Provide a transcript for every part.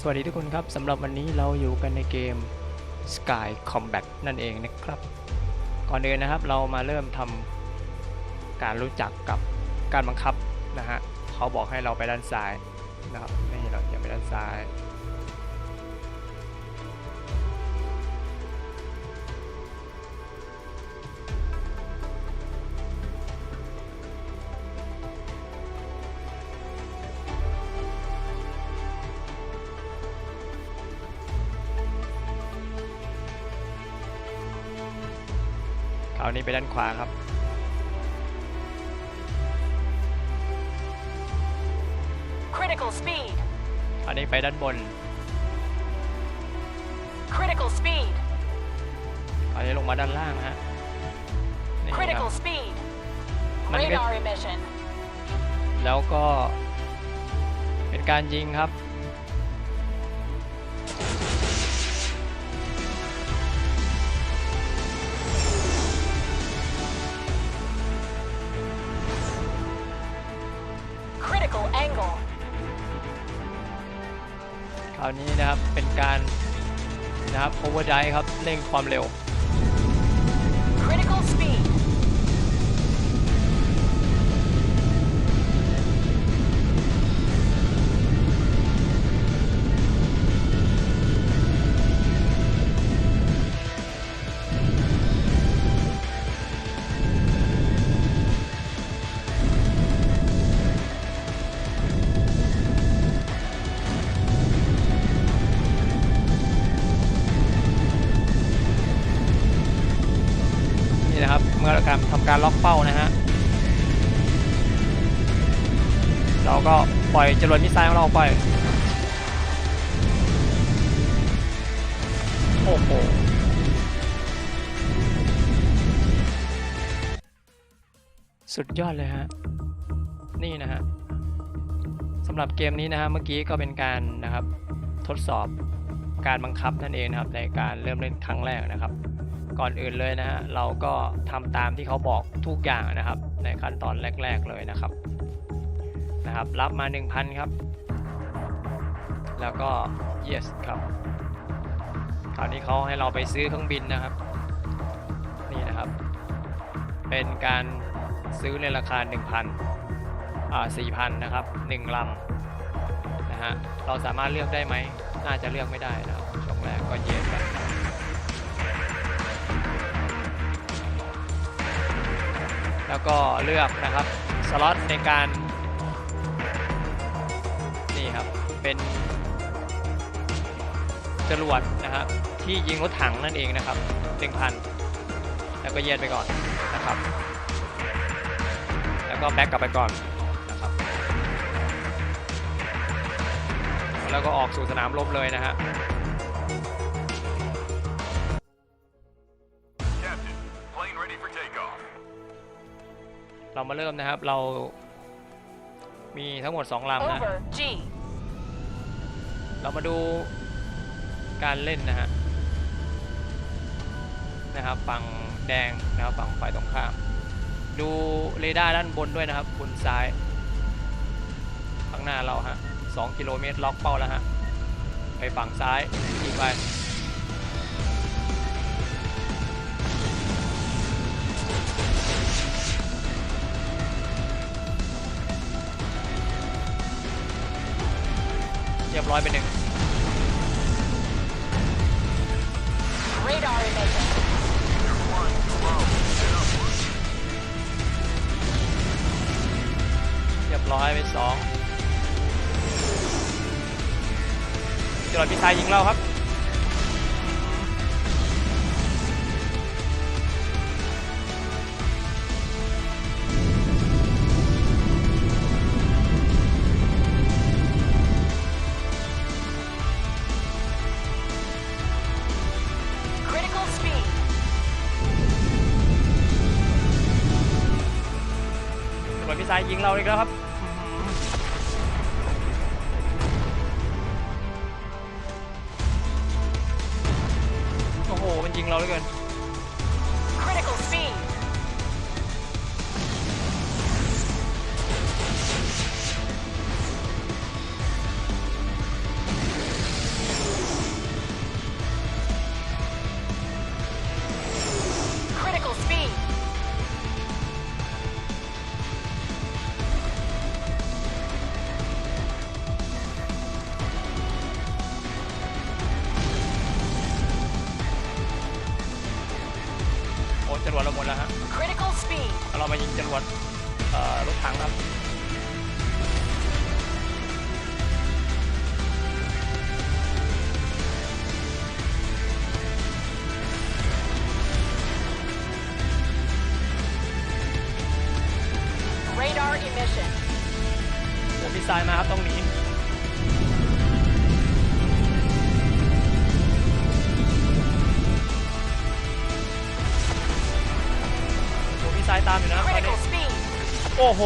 สวัสดีทุกคนครับสำหรับวันนี้เราอยู่กันในเกม Sky Combat นั่นเองนะครับ ก่อนอื่นนะครับเรามาเริ่มทำการรู้จักกับการบังคับนะฮะเขาบอกให้เราไปด้านซ้ายนะครับนี่เราอย่าไปด้านซ้าย คราวนี้ไปด้านขวาครับ Critical speed. คราวนี้ไปด้านบน Critical speed. คราวนี้ลงมาด้านล่างฮะนี่ครับ Critical speed. มันเป็น Radar emission. แล้วก็เป็นการยิงครับ วอร์ไดครับเร่งความเร็ว Critical speed อยจรวดมิสไซล์ของเราออกไป โอ้โหสุดยอดเลยฮะ นี่นะฮะสำหรับเกมนี้นะฮะเมื่อกี้ก็เป็นการนะครับทดสอบการบังคับนั่นเองนะครับในการเริ่มเล่นครั้งแรกนะครับ ก่อนอื่นเลยนะฮะเราก็ทำตามที่เขาบอกทุกอย่างนะครับ ในขั้นตอนแรก ๆเลยนะครับ นะครับ รับมา 1,000 ครับ แล้วก็ yes ครับคราวนี้เขาให้เราไปซื้อเครื่องบินนะครับ นี่นะครับ เป็นการซื้อในราคา 1,000อ่า4,000 นะครับ 1ลำนะฮะ เราสามารถเลือกได้ไหม น่าจะเลือกไม่ได้นะครับช่วงแรกก็เย็นไปแล้วก็เลือกนะครับ สล็อตในการ เป็นจรวดนะครับที่ยิงรถถังนั่นเองนะครับ1,000แล้วก็เย็นไปก่อนนะครับ แล้วก็แบ็กกลับไปก่อนนะครับแล้วก็ออกสู่สนามรบเลยนะฮะ Captain, plane ready for takeoff. เรามาเริ่มนะครับเรามีทั้งหมด 2 ลำนะ Over. G. เรามาดูการเล่นนะฮะนะครับฝั่งแดงนะครับฝั่งฝ่ายตรงข้าม ดูเรดาร์ด้านบนด้วยนะครับบนซ้าย ข้างหน้าเราฮะ2กิโลเมตรล็อกเป้าแล้วฮะไปฝั่งซ้ายยิงไป รียบร้อยไปหนึ่ง Radar emission. เรียบร้อยไปสองจรวดพิซายยิงเราครับ เราอีกแล้วครับ โอ้โห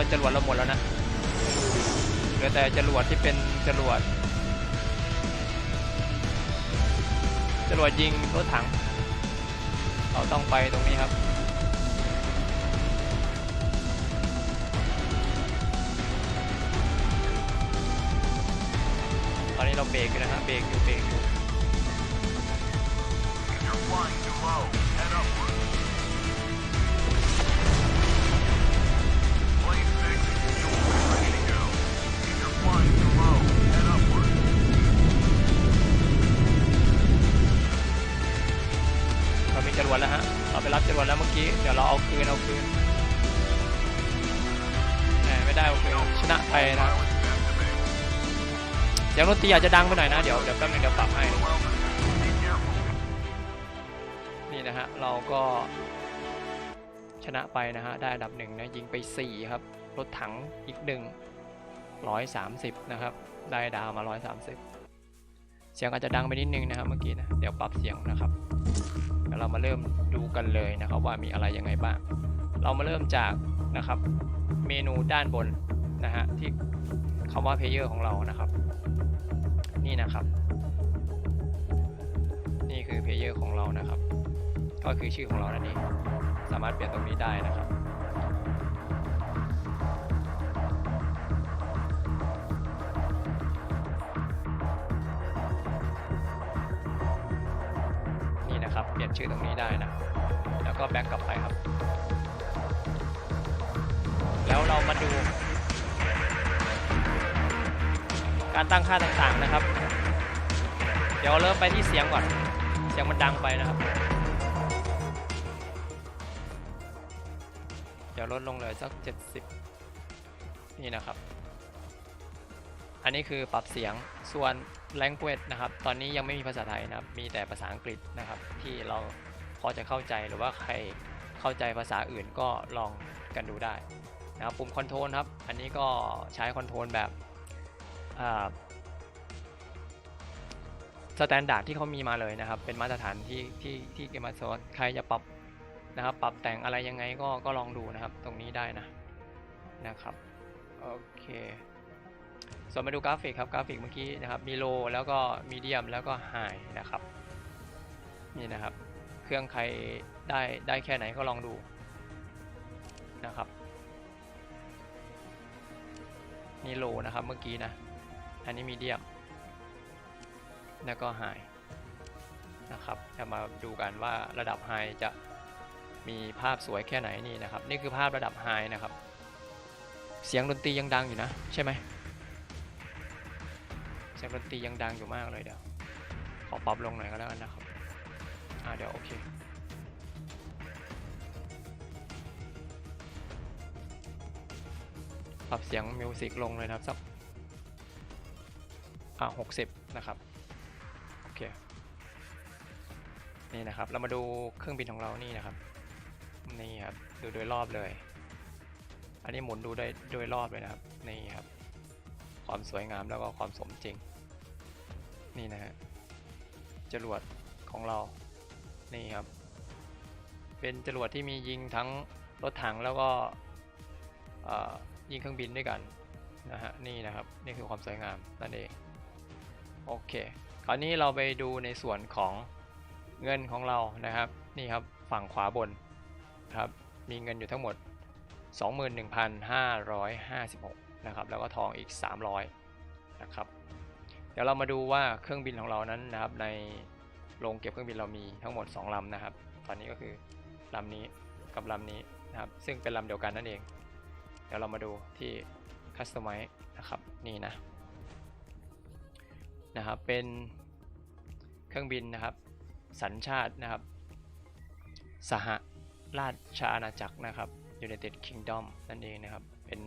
เราจรวดเราหมดแล้วนะเหลือแต่จรวดที่เป็นจรวดจรวดยิงรถถัง เราต้องไปตรงนี้ครับตอนนี้เราเบรกอยู่นะฮะเบรกอยู่เบรกอยู่ ราไปรับจรวดแล้วเมื่อกี้ เดี๋ยวเราเอาคืนเอาคืนแหมไม่ได้เอาคืนชนะไปนะเสียงดนตรีอาจจะดังไปหน่อยนะเดี๋ยวเดี๋ยวแป๊บนึงเดี๋ยวปรับให้ นี่นะฮะเราก็ชนะไปนะฮะได้อันดับหนึ่งนะยิงไป 4 ครับรถถังอีกหนึ่ง130นะครับ ได้ดาวมา130เสียงอาจจะดังไปนิดนึงนะครับเมื่อกี้นะ เดี๋ยวปรับเสียงนะครับ เรามาเริ่มดูกันเลยนะครับว่ามีอะไรยังไงบ้าง เรามาเริ่มจากนะครับเมนูด้านบนนะฮะที่คำว่า Player ของเรานะครับ นี่นะครับ นี่คือ Player ของเรานะครับ ก็คือชื่อของเรานั่นเองสามารถเปลี่ยนตรงนี้ได้นะครับ นะครับ เปลี่ยนชื่อตรงนี้ได้นะ แล้วก็แบ็กกลับไปครับ แล้วเรามาดู การตั้งค่าต่างๆนะครับ เดี๋ยวเริ่มไปที่เสียงก่อน เสียงมันดังไปนะครับ เดี๋ยวลดลงเลยสัก 70 นี่นะครับ อันนี้คือปรับเสียงส่วน language นะครับ ตอนนี้ยังไม่มีภาษาไทยนะครับ มีแต่ภาษาอังกฤษนะครับ ที่เราพอจะเข้าใจหรือว่าใครเข้าใจภาษาอื่นก็ลองกันดูได้นะครับปุ่มคอนโทรลครับ อันนี้ก็ใช้คอนโทรลแบบสแตนดาร์ดที่เขามีมาเลยนะครับ เป็นมาตรฐานที่ที่ที่เกมมาโซนใครจะปรับนะครับ ปรับแต่งอะไรยังไงก็ก็ลองดูนะครับ ตรงนี้ได้นะนะครับ โอเค ส่วนมาดูกราฟิกครับกราฟิกเมื่อกี้นะครับมีโลแล้วก็มีเดียมแล้วก็ไฮนะครับนี่นะครับ เครื่องใครได้ได้แค่ไหนก็ลองดูนะครับนี่โลนะครับเมื่อกี้นะอันนี้มีเดียมแล้วก็ไฮนะครับจะมาดูกันว่าระดับไฮจะมีภาพสวยแค่ไหนนี่นะครับ นี่คือภาพระดับไฮนะครับ เสียงดนตรียังดังอยู่นะ ใช่ไหม สียงดนตรียังดังอยู่มากเลยเดี๋ยว ขอปรับลงหน่อยก็แล้วกันนะครับ อ่าเดี๋ยวโอเคปรับเสียงมิวสิกลงเลยนะครับสักอ่าหกสิบนะครับ โอเค นี่นะครับ เรามาดูเครื่องบินของเรานี่นะครับ นี่ครับ ดูโดยรอบเลย อันนี้หมุนดูได้โดยรอบเลยนะครับ นี่ครับ ความสวยงามแล้วก็ความสมจริง นี่นะฮะจรวดของเรา นี่ครับ เป็นจรวดที่มียิงทั้งรถถังแล้วก็ยิงเครื่องบินด้วยกันนะฮะนี่นะครับนี่คือความสวยงามนั่นเองโอเค คราวนี้เราไปดูในส่วนของเงินของเรานะครับ นี่ครับฝั่งขวาบนครับมีเงินอยู่ทั้งหมด 21,556 นะครับ แล้วก็ทองอีก 300 นะครับ เดี๋ยวเรามาดูว่าเครื่องบินของเรานั้นนะครับ ในโรงเก็บเครื่องบินเรามีทั้งหมด 2ลำนะครับ ตอนนี้ก็คือลำนี้กับลำนี้นะครับ ซึ่งเป็นลำเดียวกันนั่นเอง เดี๋ยวเรามาดูที่ Customize นะครับนี่นะนะครับเป็นเครื่องบินนะครับ สัญชาตินะครับ สหราชอาณาจักรนะครับ United Kingdom นั่นเองนะครับ เป็น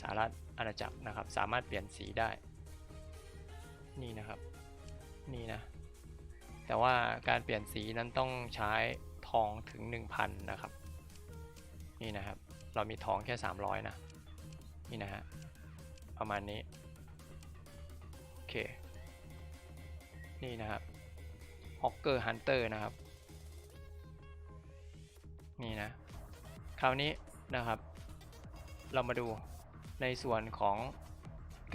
สหรัฐอาณาจักรนะครับ สามารถเปลี่ยนสีได้ นี่นะครับนี่นะ แต่ว่าการเปลี่ยนสีนั้นต้องใช้ทองถึง 1,000 นะครับ นี่นะครับ เรามีทองแค่ 300 นะ นี่นะฮะ ประมาณนี้ โอเค นี่นะครับ Hawker Hunter นะครับ นี่นะ คราวนี้นะครับ เรามาดูในส่วนของ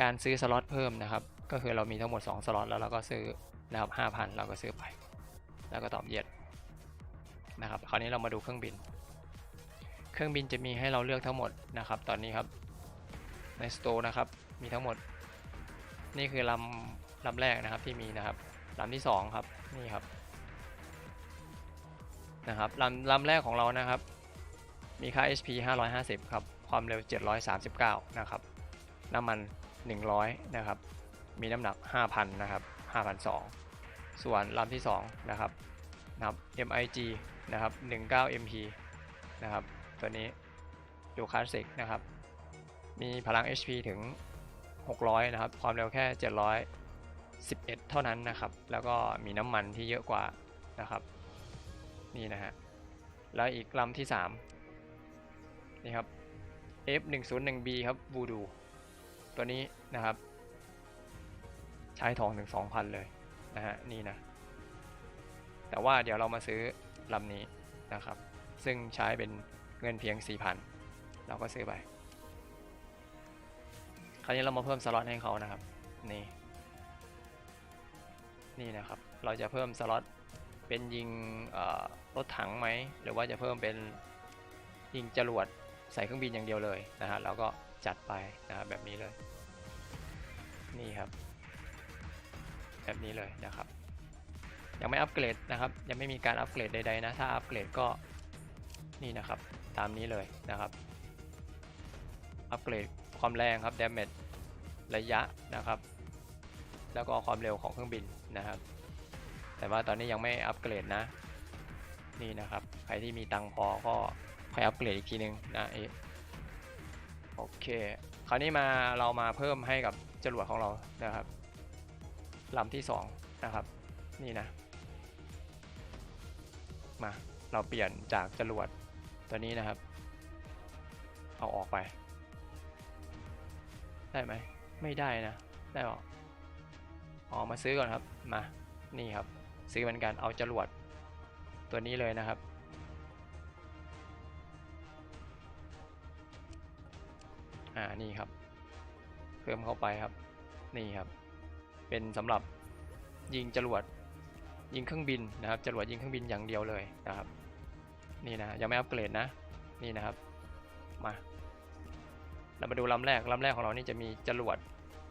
การซื้อสล็อตเพิ่มนะครับ ก็คือเรามีทั้งหมด 2 สล็อตแล้วเราก็ซื้อนะครับ5,000 เราก็ซื้อไป แล้วก็ตอบเย็ดนะครับคราวนี้เรามาดูเครื่องบิน เครื่องบินจะมีให้เราเลือกทั้งหมดนะครับ ตอนนี้ครับในสโตร์นะครับมีทั้งหมด นี่คือลำลำแรกนะครับที่มีนะครับลำที่2ครับนี่ครับนะครับลำลำแรกของเรานะครับ มีค่า HP 550 ครับ ความเร็ว 739 นะครับ น้ำมัน 100 นะครับ มีน้ำหนัก 5,000 นะครับ5,200ส่วนลำที่ 2 นะครับนะครับ MIG นะครับ 19 MP นะครับ ตัวนี้ดูคลาสสิกนะครับ มีพลัง HP ถึง 600 นะครับ ความเร็วแค่ 711 เท่านั้นนะครับ แล้วก็มีน้ำมันที่เยอะกว่านะครับ นี่นะฮะ แล้วอีกลำที่ 3 นี่ครับ F101B ครับ Voodoo ตัวนี้นะครับ ใช้ทองถึง 2,000 เลยนะฮะนี่นะแต่ว่าเดี๋ยวเรามาซื้อลำนี้นะครับ ซึ่งใช้เป็นเงินเพียง 4,000 เราก็ซื้อไปคราวนี้เรามาเพิ่มสล็อตให้เขานะครับนี่นี่นะครับ เราจะเพิ่มสล็อตเป็นยิงรถถังไหมหรือว่าจะเพิ่มเป็นยิงจรวดใส่เครื่องบินอย่างเดียวเลยนะฮะเราก็จัดไปนะบแบบนี้เลย นี่ครับ แบบนี้เลยนะครับ ยังไม่อัปเกรดนะครับ ยังไม่มีการอัปเกรดใดๆนะ ถ้าอัปเกรดก็นี่นะครับ ตามนี้เลยนะครับ อัปเกรดความแรงครับ damage ระยะนะครับ แล้วก็ความเร็วของเครื่องบินนะครับ แต่ว่าตอนนี้ยังไม่อัปเกรดนะ นี่นะครับ ใครที่มีตังพอก็ค่อยอัปเกรดอีกทีนึงนะเอโอเค คราวนี้มาเรามาเพิ่มให้กับจรวดของเรานะครับ ลำที่2นะครับ นี่นะ มา เราเปลี่ยนจากจรวดตัวนี้นะครับ เอาออกไป ได้ไหม ไม่ได้นะ ได้หรออ๋อมาซื้อก่อนครับ มา นี่ครับ ซื้อเหมือนกัน เอาจรวดตัวนี้เลยนะครับอ่านี่ครับ เพิ่มเข้าไปครับ นี่ครับ เป็นสำหรับยิงจรวดยิงเครื่องบินนะครับจรวดยิงเครื่องบินอย่างเดียวเลยนะครับ นี่นะยังไม่อัปเกรดนะนี่นะครับมาเรามาดูลำแรกลำแรกของเรานี่จะมีจรวด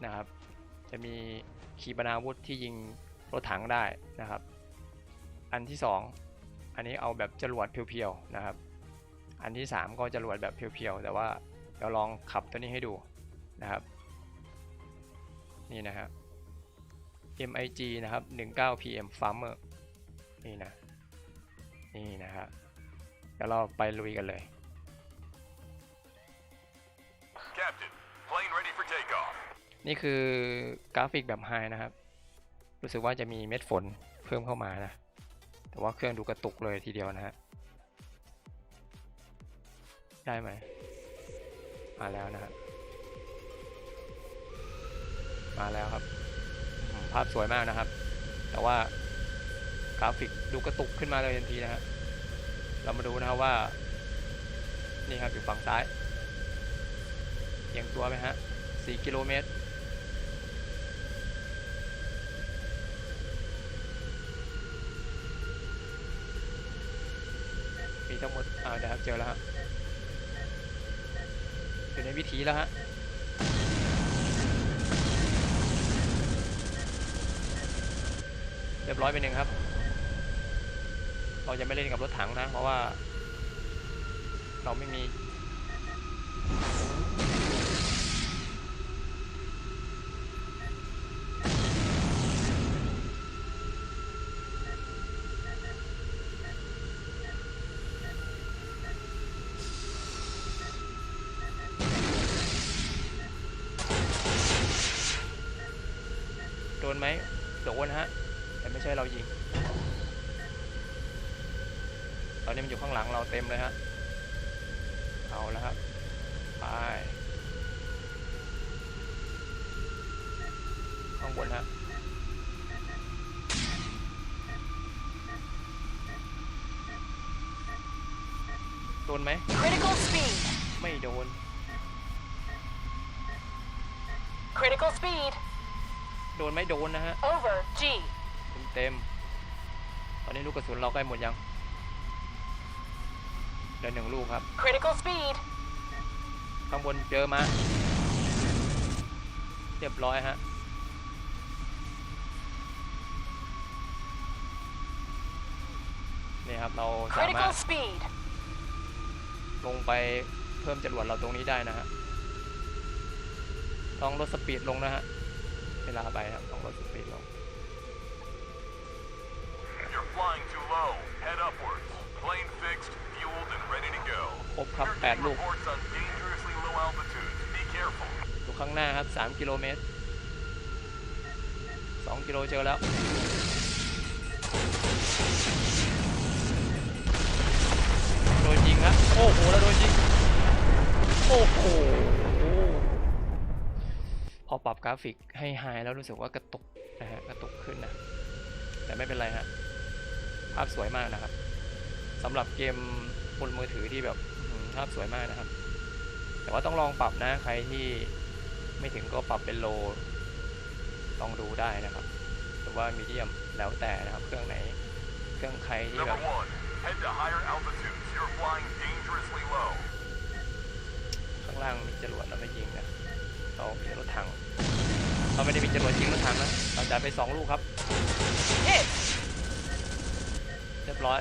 นะครับ จะมีขีปนาวุธที่ยิงรถถังได้นะครับ อันที่สองอันนี้เอาแบบจรวดเพียวๆนะครับ อันที่สามก็จรวดแบบเพียวๆแต่ว่าเดี๋ยวลองขับตัวนี้ให้ดูนะครับ นี่นะครับ MIG นะครับ 19 PM Farmer นี่นะ นี่นะครับเดี๋ยวเราไปลุยกันเลย Captain, plane ready for takeoff. นี่คือกราฟิกแบบไฮนะครับ รู้สึกว่าจะมีเม็ดฝนเพิ่มเข้ามานะ แต่ว่าเครื่องดูกระตุกเลยทีเดียวนะฮะ ได้ไหม มาแล้วนะครับมาแล้วครับอืม ภาพสวยมากนะครับ แต่ว่ากราฟิกดูกระตุกขึ้นมาเลยทันทีนะฮะเรามาดูนะครับว่า นี่ครับอยู่ฝั่งซ้ายเอียงตัวไหมฮะ4กิโลเมตรมีทั้งหมดอ่าเดี๋ยวครับเจอแล้วฮะอยู่ในวิถีแล้วฮะ เรียบร้อยไปหนึ่งครับ เราจะไม่เล่นกับรถถังนะ เพราะว่า เราไม่มีโดนไหมโดนฮะ แต่ไม่ใช่เรายิง ตอนนี้มันอยู่ข้างหลังเราเต็มเลยฮะ เอาแล้วครับ ไป ข้างบนฮะโดนไหม Critical speed. ไม่โดน Critical speed. โดนไหมโดนนะฮะ Over. G. เต็มเต็มๆตอนนี้ลูกกระสุนเราใกล้หมดยังเหลือหนึ่งลูกครับ Critical speed. ข้างบนเจอมา เรียบร้อยฮะ นี่ครับเราสามาร Critical ถ speed. ลงไปเพิ่มจรวดเราตรงนี้ได้นะฮะ ต้องลดสปีดลงนะฮะ เวลาไปครับ ต้องลดสปีดลง You're flying too low. Head upwards. Plane fixed, fueled, and ready to go. ครบครับ You're แปด getting ลูก reports on dangerously low altitudes. Be careful. อยู่ข้างหน้าครับ 3 กิโลเมตร 2 กิโลเจอแล้ว โดนยิงครับ โอ้โห แล้วโดนยิง โอ้โห พอปรับกราฟิกให้ไฮแล้วรู้สึกว่ากระตุกนะฮะ กระตุกขึ้นนะ แต่ไม่เป็นไรฮะ ภาพสวยมากนะครับสำหรับเกมบนมือถือที่แบบอื้อหือภาพสวยมากนะครับ แต่ว่าต้องลองปรับนะใครที่ไม่ถึงก็ปรับเป็นโลลองดูได้นะครับ หรือว่ามีเดียมแล้วแต่นะครับเครื่องไหนเครื่องใครที่แบ Number บ one, head to higher altitudes. You're flying dangerously low. ข้างล่างมีจรวดเราไม่ยิงนะเรามีรถถังเราไม่ได้มีจรวดยิงรถถังนะเราจ่ายไปสองลูกครับ Hit. เรียบร้อย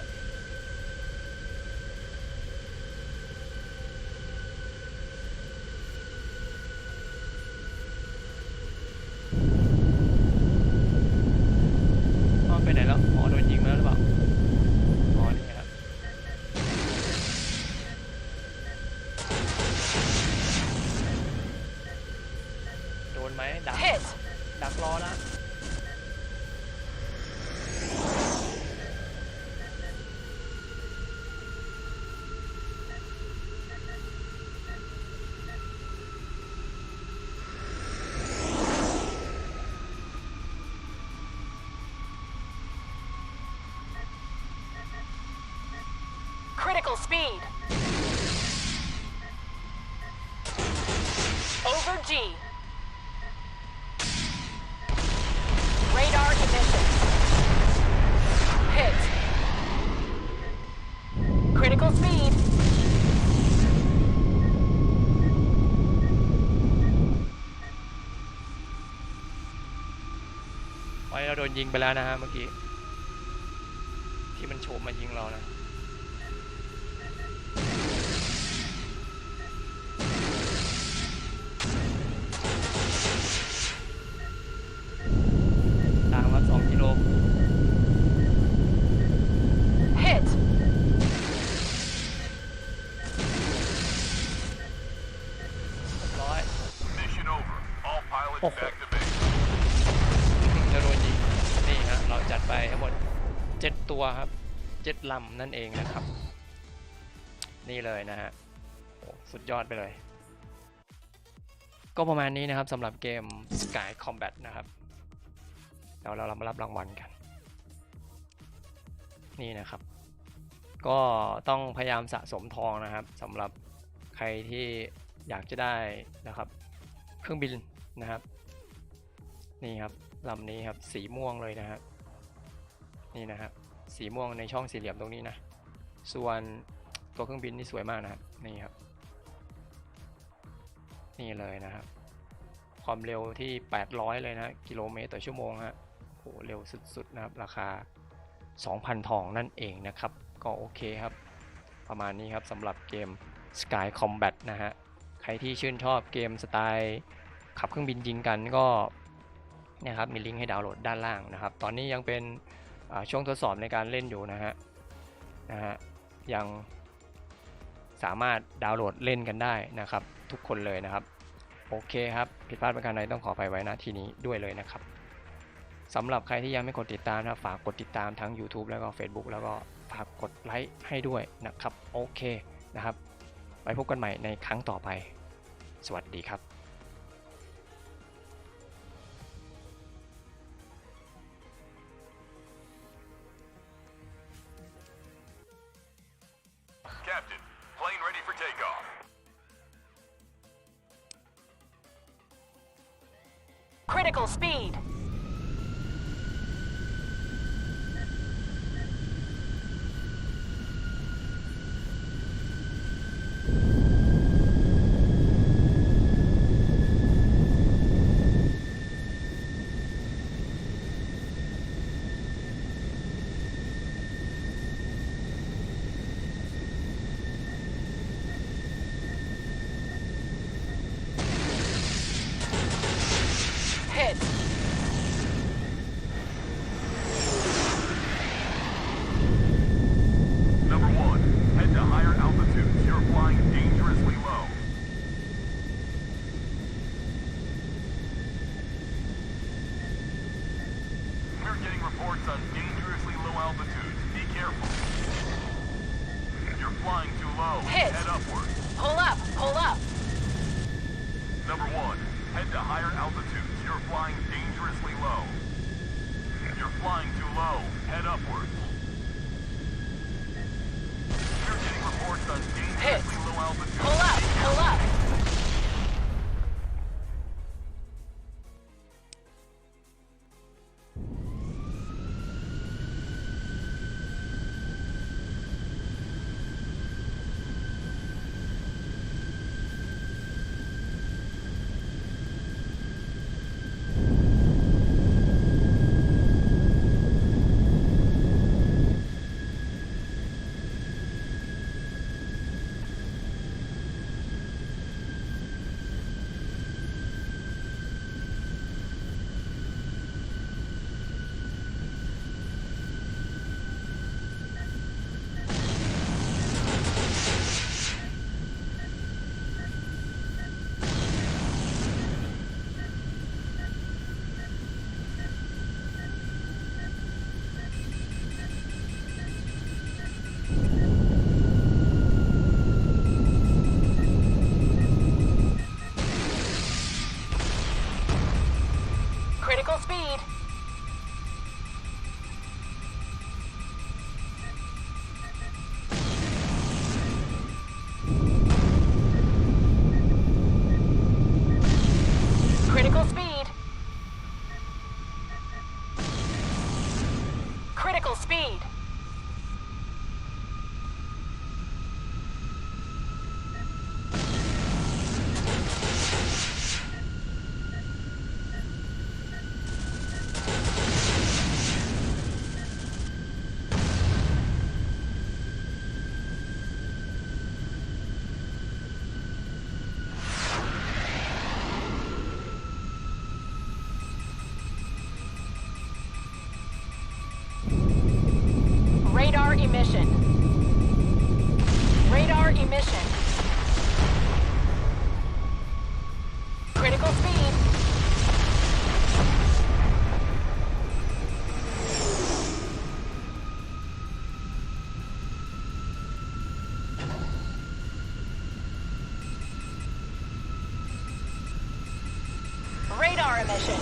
critical speed. Over G. Radar ignition. Hit. Critical speed. Why เราโดนยิงไปแล้วนะฮะเมื่อกี้ที่มันโฉบมายิงเรานะ โล Hit. ร้อย Mission over. All pilots Oh. back to base. จะโดนยิงนี่ฮะเราจัดไปทั้งหมดเจ็ดตัวครับเจ็ดลำนั่นเองนะครับ นี่เลยนะฮะโอ้สุดยอดไปเลย ก็ประมาณนี้นะครับสำหรับเกม Sky Combat นะครับ เดี๋ยวเราเรามรับรางวัลกัน นี่นะครับ ก็ต้องพยายามสะสมทองนะครับสำหรับใครที่อยากจะได้นะครับ เครื่องบินนะครับ นี่ครับลำนี้ครับสีม่วงเลยนะครับนี่นะครับสีม่วงในช่องสี่เหลี่ยมตรงนี้นะ ส่วนตัวเครื่องบินนี่สวยมากนะครับนี่ครับ นี่เลยนะครับ ความเร็วที่ 800 เลยนะ กิโลเมตรต่อชั่วโมงฮะ โหเร็วสุดๆนะครับราคา 2,000 ทองนั่นเองนะครับ ก็โอเคครับ ประมาณนี้ครับสำหรับเกม Sky Combat นะฮะ ใครที่ชื่นชอบเกมสไตล์ขับเครื่องบินยิงกันก็เนี่ยครับมีลิงก์ให้ดาวน์โหลดด้านล่างนะครับ ตอนนี้ยังเป็นช่วงทดสอบในการเล่นอยู่นะฮะนะฮะยังสามารถดาวน์โหลดเล่นกันได้นะครับ ทุกคนเลยนะครับ โอเคครับ ผิดพลาดประการใดต้องขอไปไว้นะที่นี้ด้วยเลยนะครับ สำหรับใครที่ยังไม่กดติดตามนะครับฝากกดติดตามทั้ง YouTube แล้วก็ Facebook แล้วก็ฝากกดไลค์ให้ด้วยนะครับโอเคนะครับไว้พบกันใหม่ในครั้งต่อไป สวัสดีครับ Captain, plane ready for takeoff. Critical speed. Emission.